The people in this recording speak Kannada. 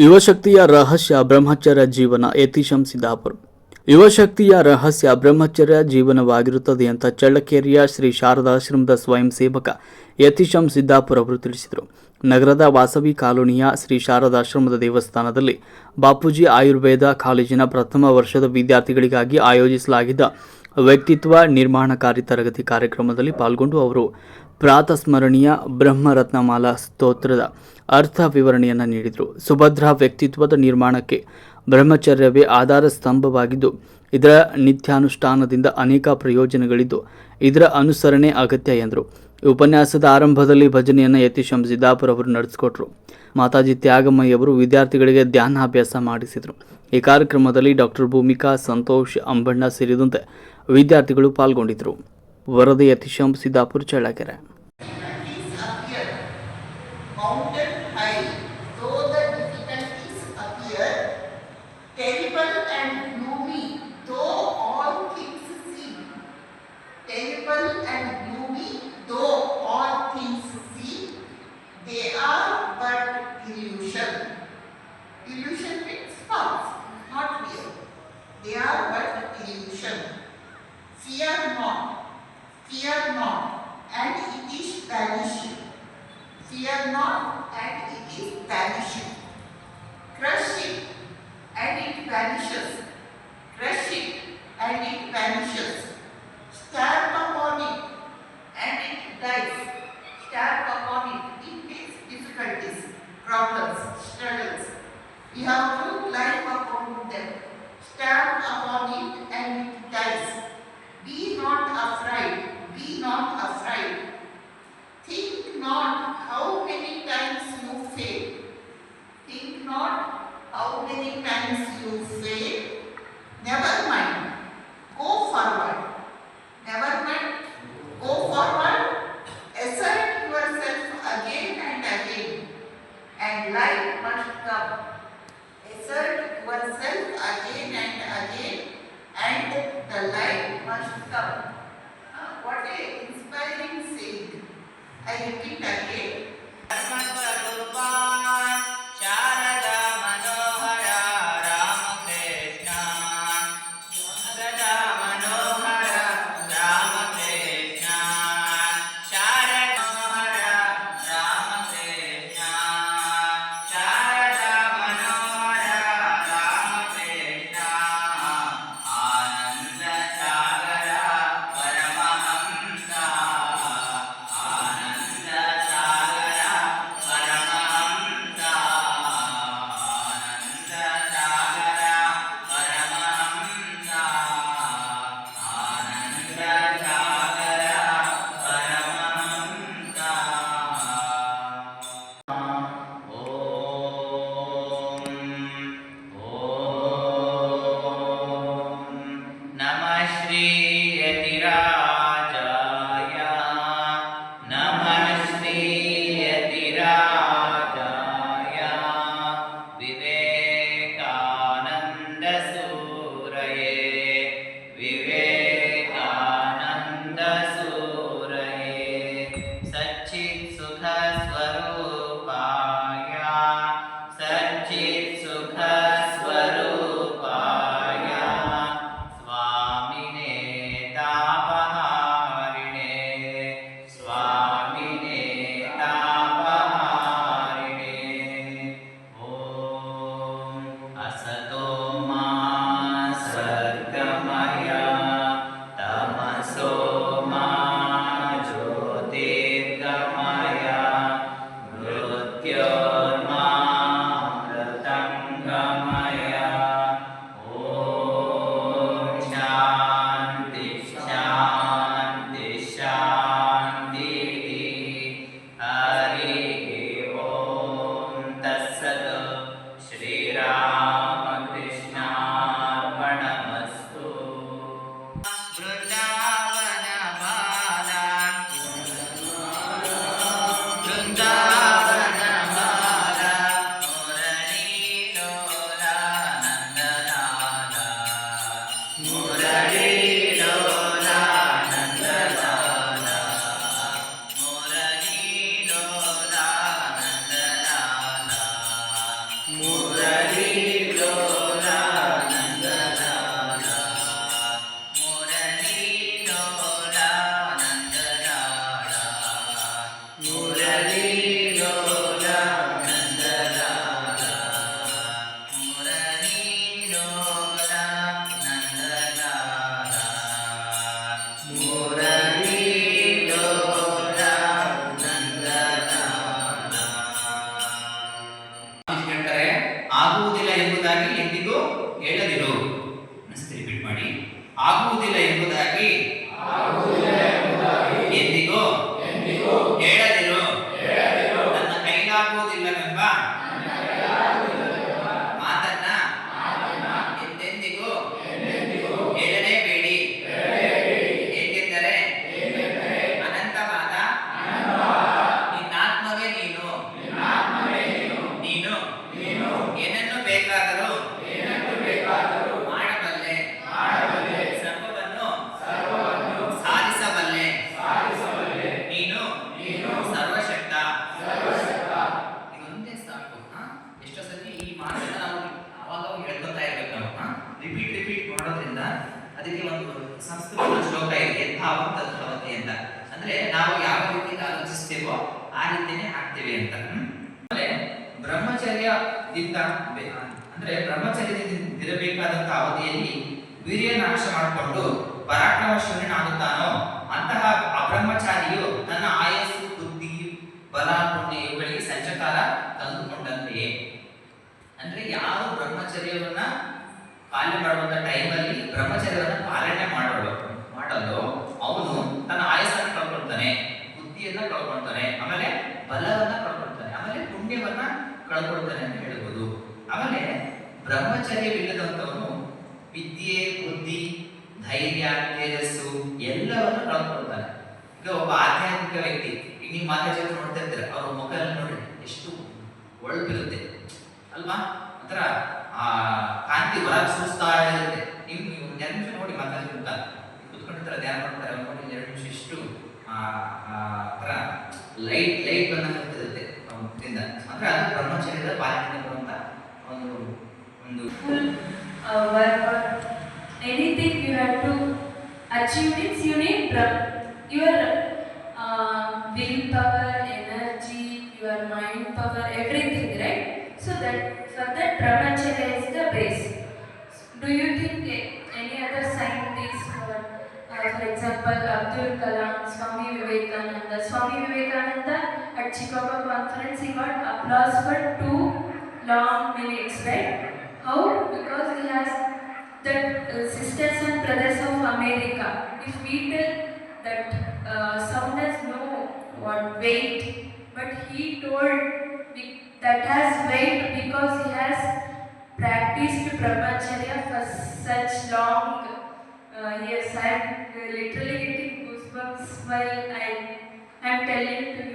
ಯುವಶಕ್ತಿಯ ರಹಸ್ಯ ಬ್ರಹ್ಮಚರ್ಯ ಜೀವನ ಯತೀಶಂ ಸಿದ್ದಾಪುರ್. ಯುವಶಕ್ತಿಯ ರಹಸ್ಯ ಬ್ರಹ್ಮಚರ್ಯ ಜೀವನವಾಗಿರುತ್ತದೆ ಅಂತ ಚಳ್ಳಕೇರಿಯ ಶ್ರೀ ಶಾರದಾಶ್ರಮದ ಸ್ವಯಂ ಸೇವಕ ಯತೀಶಂ ಸಿದ್ದಾಪುರ್ ಅವರು ತಿಳಿಸಿದರು. ನಗರದ ವಾಸವಿ ಕಾಲೋನಿಯ ಶ್ರೀ ಶಾರದಾಶ್ರಮದ ದೇವಸ್ಥಾನದಲ್ಲಿ ಬಾಪೂಜಿ ಆಯುರ್ವೇದ ಕಾಲೇಜಿನ ಪ್ರಥಮ ವರ್ಷದ ವಿದ್ಯಾರ್ಥಿಗಳಿಗಾಗಿ ಆಯೋಜಿಸಲಾಗಿದ್ದ ವ್ಯಕ್ತಿತ್ವ ನಿರ್ಮಾಣಕಾರಿ ತರಗತಿ ಕಾರ್ಯಕ್ರಮದಲ್ಲಿ ಪಾಲ್ಗೊಂಡು ಅವರು ಪ್ರಾತಸ್ಮರಣೀಯ ಬ್ರಹ್ಮರತ್ನಮಾಲಾ ಸ್ತೋತ್ರದ ಅರ್ಥ ವಿವರಣೆಯನ್ನು ನೀಡಿದರು. ಸುಭದ್ರ ವ್ಯಕ್ತಿತ್ವದ ನಿರ್ಮಾಣಕ್ಕೆ ಬ್ರಹ್ಮಚರ್ಯವೇ ಆಧಾರ ಸ್ತಂಭವಾಗಿದ್ದು, ಇದರ ನಿತ್ಯಾನುಷ್ಠಾನದಿಂದ ಅನೇಕ ಪ್ರಯೋಜನಗಳಿದ್ದು, ಇದರ ಅನುಸರಣೆ ಅಗತ್ಯ ಎಂದರು. ಈ ಉಪನ್ಯಾಸದ ಆರಂಭದಲ್ಲಿ ಭಜನೆಯನ್ನು ಯತೀಶಂ ಸಿದ್ದಾಪುರ ಅವರು ನಡೆಸಿಕೊಟ್ರು. ಮಾತಾಜಿ ತ್ಯಾಗಮ್ಮಯ್ಯವರು ವಿದ್ಯಾರ್ಥಿಗಳಿಗೆ ಧ್ಯಾನಾಭ್ಯಾಸ ಮಾಡಿಸಿದರು. ಈ ಕಾರ್ಯಕ್ರಮದಲ್ಲಿ ಡಾಕ್ಟರ್ ಭೂಮಿಕಾ, ಸಂತೋಷ್, ಅಂಬಣ್ಣ ಸೇರಿದಂತೆ ವಿದ್ಯಾರ್ಥಿಗಳು ಪಾಲ್ಗೊಂಡಿದ್ದರು. ವರದಿ ಅತ್ಯಾಂಶಿಸಿದಾ ಪೂರ್ವಚಳಾಗಿದೆ ಕೌಂಟೆಡ್ ಹೈ Fear not, fear not, and it is vanishing. Fear not, and it is vanishing. Crush it, and it vanishes. Crush it, and it vanishes. Stamp upon it, and it dies. Stamp upon it, it means difficulties, problems, struggles. We have to climb upon them. Stamp the ಹೇಳದಿರೋ ಮನಸ್ಸು ರಿಪೀಟ್ ಮಾಡಿ ಆಗುವುದಿಲ್ಲ ಎಂಬುದಾಗಿ ಸಂಸ್ಕೃತದ ಶ್ಲೋಕ ಇದೆ ತದ್ಭವತಿ ಅಂತ. ಅಂದ್ರೆ ನಾವು ಯಾವ ರೀತಿ ಆಲೋಚಿಸ್ತೇವೋ ಆ ರೀತಿನೇ ಆಗ್ತೇವೆ ಅಂತ. ಬ್ರಹ್ಮಚರ್ಯದಿಂದ ಅಂದ್ರೆ ಬ್ರಹ್ಮಚರ್ಯದಿಂದ ಇರಬೇಕಾದಂತಹ ಅವಧಿಯಲ್ಲಿ ವೀರ್ಯ ನಾಶ ಮಾಡಿಕೊಂಡು ಪರಾಕ್ರಮ ಶೂನ್ಯನಾಗುತ್ತಾನೋ ಅಂತಹ ಬ್ರಹ್ಮಚಾರಿಯು ತನ್ನ ಆಯಸ್ಸು, ಬುದ್ಧಿ, ಬಲ, ಪುಣ್ಯ ಇವುಗಳಿಗೆ ಸಂಚಕಾರ ತಂದುಕೊಂಡಂತೆಯೇ. ಅಂದ್ರೆ ಯಾವ ಬ್ರಹ್ಮಚರ್ಯವನ್ನ ಪಾಲನೆ ಮಾಡುವಂತ ಟೈಮಲ್ಲಿ ಬ್ರಹ್ಮಚರ್ಯವನ್ನು ಪಾಲನೆ ಮಾಡಲು ಮಾಡಲು ಅವನು ತನ್ನ ಆಯಸ್ಸನ್ನು ಕಳ್ಕೊಳ್ತಾನೆ, ಬುದ್ಧಿಯನ್ನ ಕಳ್ಕೊಳ್ತಾನೆ, ಆಮೇಲೆ ಬಲವನ್ನ ಕಳ್ಕೊಳ್ತಾನೆ, ಆಮೇಲೆ ಪುಣ್ಯವನ್ನ ಕಳ್ಕೊಳ್ತಾನೆ ಅಂತ ಹೇಳ್ಬೋದು. ಆಮೇಲೆ ಬ್ರಹ್ಮಚರ್ಯವಿಲ್ಲದಂತವನು ವಿದ್ಯೆ, ಬುದ್ಧಿ, ಧೈರ್ಯ, ತೇಜಸ್ಸು ಎಲ್ಲವನ್ನು ಕಳ್ಕೊಳ್ತಾನೆ. ಈಗ ಒಬ್ಬ ಆಧ್ಯಾತ್ಮಿಕ ವ್ಯಕ್ತಿ, ಈಗ ನೀವು ಮಾತಾಜಿ ನೋಡ್ತಾ ಇರ್ತೀರ, ಅವ್ರ ಮುಖ ನೋಡ್ರಿ ನೋಡಿ ಎಷ್ಟು ಒಳಪಿರುತ್ತೆ ಅಲ್ವಾ? ಒಂಥರ ಆ ಕಾಂತಿ ಹೊರಗೆ ಸೂಸ್ತಾ ಇರುತ್ತೆ. ನೀವು ನೀವು ನಿಮಿಷ ನೋಡಿ ಮಾತಾಡಿ ಕುತ್ಕೊಂಡಿರ್ತಾರೆ, ಧ್ಯಾನ ಮಾಡ್ತಾರೆ ನೋಡಿ ಎರಡು ನಿಮಿಷ ಇಷ್ಟು ಥರ ಲೈಟ್ ಲೈಟ್ ಬಂದಂಗೆ ಇರುತ್ತೆ ಮುಖದಿಂದ. ಅಂದ್ರೆ ಅದು ಬ್ರಹ್ಮಚರ್ಯದ ಪಾಲನೆ ಬರುವಂತ ಒಂದು ಒಂದು anything you have to achieve means you need achieve uh, for example Abdul Kalam, Swami Vivekananda, Swami Vivekananda at Chicago conference he got applause for two long minutes, right? How? Because he has the uh, sisters and brothers of America. If we tell that uh, sound has no what weight, but he told that has weight because he has practiced brahmacharya for such long uh, yes, I'm uh, literally getting goosebumps while I'm, I'm telling